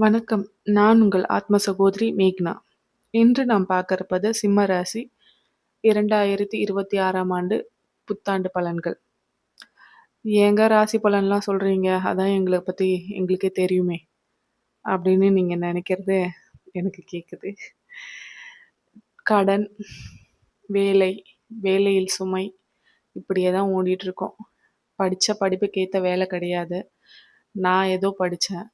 வணக்கம். நான் உங்கள் ஆத்ம சகோதரி மேக்னா. இன்று நாம் பார்க்கறப்பது சிம்ம ராசி 2026ஆம் ஆண்டு புத்தாண்டு பலன்கள். "ஏங்க ராசி பலன்லாம் சொல்றீங்க? அதான் எங்களை பத்தி எங்களுக்கே தெரியுமே!" அப்படின்னு நீங்க நினைக்கிறது எனக்கு கேக்குது. கடன், வேலை, வேலையில் சுமை இப்படியே தான் ஓடிட்டுருக்கோம். படித்த படிப்புக்கு ஏற்ற வேலை கிடையாது. நான் ஏதோ படித்தேன்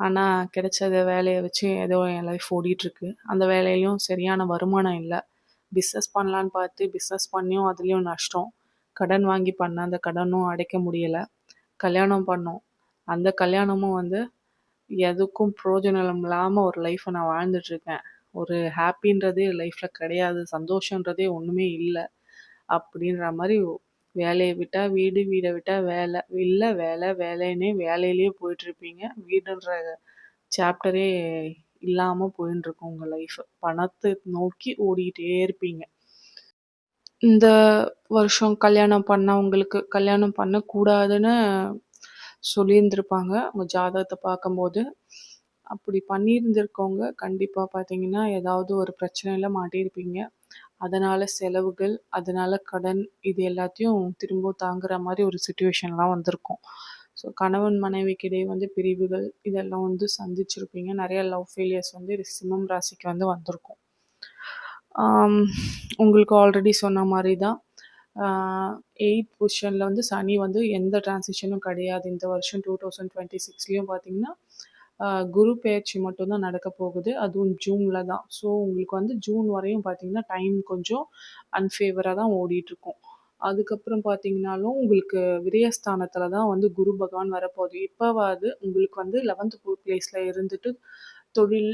ஆனால் கிடைச்சத வேலையை வச்சு ஏதோ என் லைஃப் ஓடிட்டுருக்கு. அந்த வேலையிலையும் சரியான வருமானம் இல்லை பிஸ்னஸ் பண்ணலான்னு பார்த்து பிஸ்னஸ் பண்ணியும் அதுலேயும் நஷ்டம். கடன் வாங்கி பண்ண அந்த கடனும் அடைக்க முடியலை கல்யாணம் பண்ணோம். அந்த கல்யாணமும் வந்து எதுக்கும் பிரயோஜனம் இல்லாமல் ஒரு லைஃப்பை நான் வாழ்ந்துட்டுருக்கேன். ஒரு ஹாப்பின்றதே லைஃப்பில் கிடையாது. சந்தோஷன்றதே ஒன்றுமே இல்லை அப்படின்ற மாதிரி வேலையை விட்டா வீடு, வீடை விட்டா வேலை. இல்ல வேலை, வேலைன்னே வேலையிலேயே போயிட்டுருப்பீங்க. வீடுன்ற சாப்டரே இல்லாம போயின்னுருக்கும் உங்க லைஃப். பணத்தை நோக்கி ஓடிட்டே இருப்பீங்க. இந்த வருஷம் கல்யாணம் பண்ணவங்களுக்கு கல்யாணம் பண்ணக்கூடாதுன்னு சொல்லியிருந்திருப்பாங்க, அவங்க ஜாதகத்தை பார்க்கும்போது. அப்படி பண்ணியிருந்திருக்கவங்க கண்டிப்பா பார்த்தீங்கன்னா, ஏதாவது ஒரு பிரச்சனையில மாட்டியிருப்பீங்க. அதனால செலவுகள், அதனால கடன் இது எல்லாத்தையும் திரும்பவும் தாங்குற மாதிரி ஒரு சுச்சுவேஷன்லாம் வந்திருக்கும். ஸோ கணவன் மனைவிக்கு இடையே வந்து பிரிவுகள் இதெல்லாம் வந்து சந்திச்சிருப்பீங்க. நிறைய லவ் ஃபெயிலியர்ஸ் வந்து சிம்மம் ராசிக்கு வந்து வந்திருக்கும். உங்களுக்கு ஆல்ரெடி சொன்ன மாதிரி தான். எயிட் பொசிஷனில் வந்து சனி வந்து எந்த டிரான்சிஷனும் கிடையாது. இந்த வருஷம் 2026லயும் பார்த்தீங்கன்னா, குரு பெயர்ச்சி மட்டும் தான் போகுது. அதுவும் ஜூனில் தான். ஸோ உங்களுக்கு வந்து ஜூன் வரையும் பார்த்தீங்கன்னா, டைம் கொஞ்சம் அன்ஃபேவராக தான் ஓடிட்டுருக்கும். அதுக்கப்புறம் பார்த்தீங்கன்னாலும், உங்களுக்கு விரயஸ்தானத்தில் தான் வந்து குரு பகவான் வரப்போகுது. இப்போவாது உங்களுக்கு வந்து 11த் பிளேஸில் இருந்துட்டு தொழில்,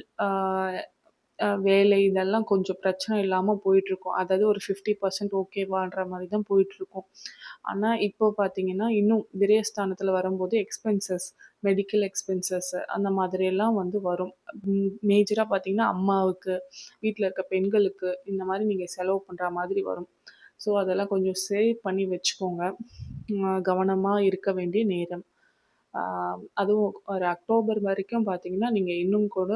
வேலை இதெல்லாம் கொஞ்சம் பிரச்சனை இல்லாமல் போயிட்டுருக்கும். அதாவது ஒரு 50% ஓகேவான்ற மாதிரி தான் போயிட்டுருக்கும். ஆனால் இப்போ பார்த்தீங்கன்னா, இன்னும் விரயஸ்தானத்தில் வரும்போது எக்ஸ்பென்சஸ், மெடிக்கல் எக்ஸ்பென்சஸ் அந்த மாதிரியெல்லாம் வந்து வரும். மேஜராக பார்த்தீங்கன்னா, அம்மாவுக்கு, வீட்டில் இருக்க பெண்களுக்கு இந்த மாதிரி நீங்கள் செலவு பண்ணுற மாதிரி வரும். ஸோ அதெல்லாம் கொஞ்சம் சேவ் பண்ணி வச்சுக்கோங்க. கவனமாக இருக்க வேண்டிய நேரம். அதுவும் ஒரு அக்டோபர் வரைக்கும் பார்த்தீங்கன்னா, நீங்கள் இன்னும் கூட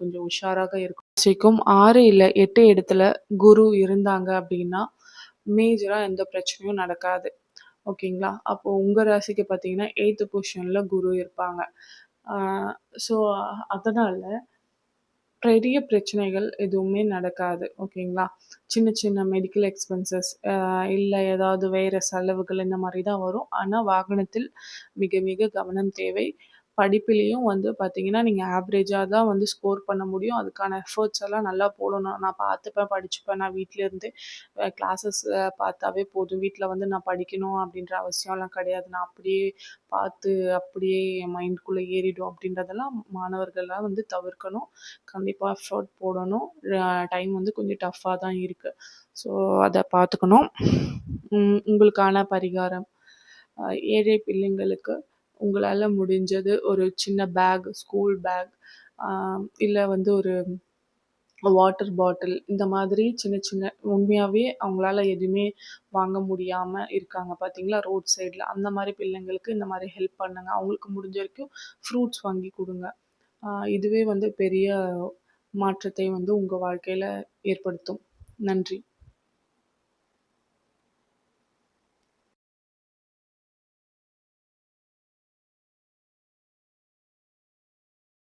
கொஞ்சம் உஷாராக இருக்கும் ராசிக்கும் 6 இல்ல 8 இடத்துல குரு இருந்தாங்க அப்படின்னா, மேஜராக எந்த பிரச்சனையும் நடக்காது. ஓகேங்களா? அப்போ உங்கள் ராசிக்கு பார்த்தீங்கன்னா, எயித்து பொசிஷனில் குரு இருப்பாங்க. ஸோ அதனால் பெரிய பிரச்சனைகள் எதுவுமே நடக்காது. ஓகேங்களா? சின்ன சின்ன மெடிக்கல் எக்ஸ்பென்சஸ் இல்லை இல்ல ஏதாவது வேற செலவுகள் இந்த மாதிரி தான் வரும். ஆனா, வாகனத்தில் மிக மிக கவனம் தேவை. படிப்புலேயும் வந்து பார்த்தீங்கன்னா, நீங்கள் ஆவரேஜாக தான் வந்து ஸ்கோர் பண்ண முடியும். அதுக்கான எஃபோர்ட்ஸ் எல்லாம் நல்லா போடணும். நான் பார்த்துப்பேன், படிச்சுப்பேன். நான் வீட்டிலேருந்தே கிளாஸஸ் பார்த்தாவே போதும். வீட்டில் வந்து நான் படிக்கணும் அப்படின்ற அவசியம்லாம் கிடையாது. நான் அப்படியே பார்த்து அப்படியே என் மைண்ட்குள்ளே ஏறிடும் அப்படின்றதெல்லாம் மாணவர்கள்லாம் வந்து தவிர்க்கணும். கண்டிப்பாக எஃபோர்ட் போடணும். டைம் வந்து கொஞ்சம் டஃப்பாக தான் இருக்குது ஸோ அதை பார்த்துக்கணும். உங்களுக்கான பரிகாரம், ஏழை பிள்ளைங்களுக்கு உங்களால் முடிஞ்சது ஒரு சின்ன பேக், ஸ்கூல் பேக், இல்லை வந்து ஒரு வாட்டர் பாட்டில் இந்த மாதிரி சின்ன சின்ன உண்மையாகவே அவங்களால எதுவுமே வாங்க முடியாமல் இருக்காங்க பார்த்தீங்களா, ரோட் சைடில் அந்த மாதிரி பிள்ளைங்களுக்கு இந்த மாதிரி ஹெல்ப் பண்ணுங்க. அவங்களுக்கு முடிஞ்ச வரைக்கும் ஃப்ரூட்ஸ் வாங்கி கொடுங்க இதுவே வந்து பெரிய மாற்றத்தை வந்து உங்கள் வாழ்க்கையில் ஏற்படுத்தும். நன்றி.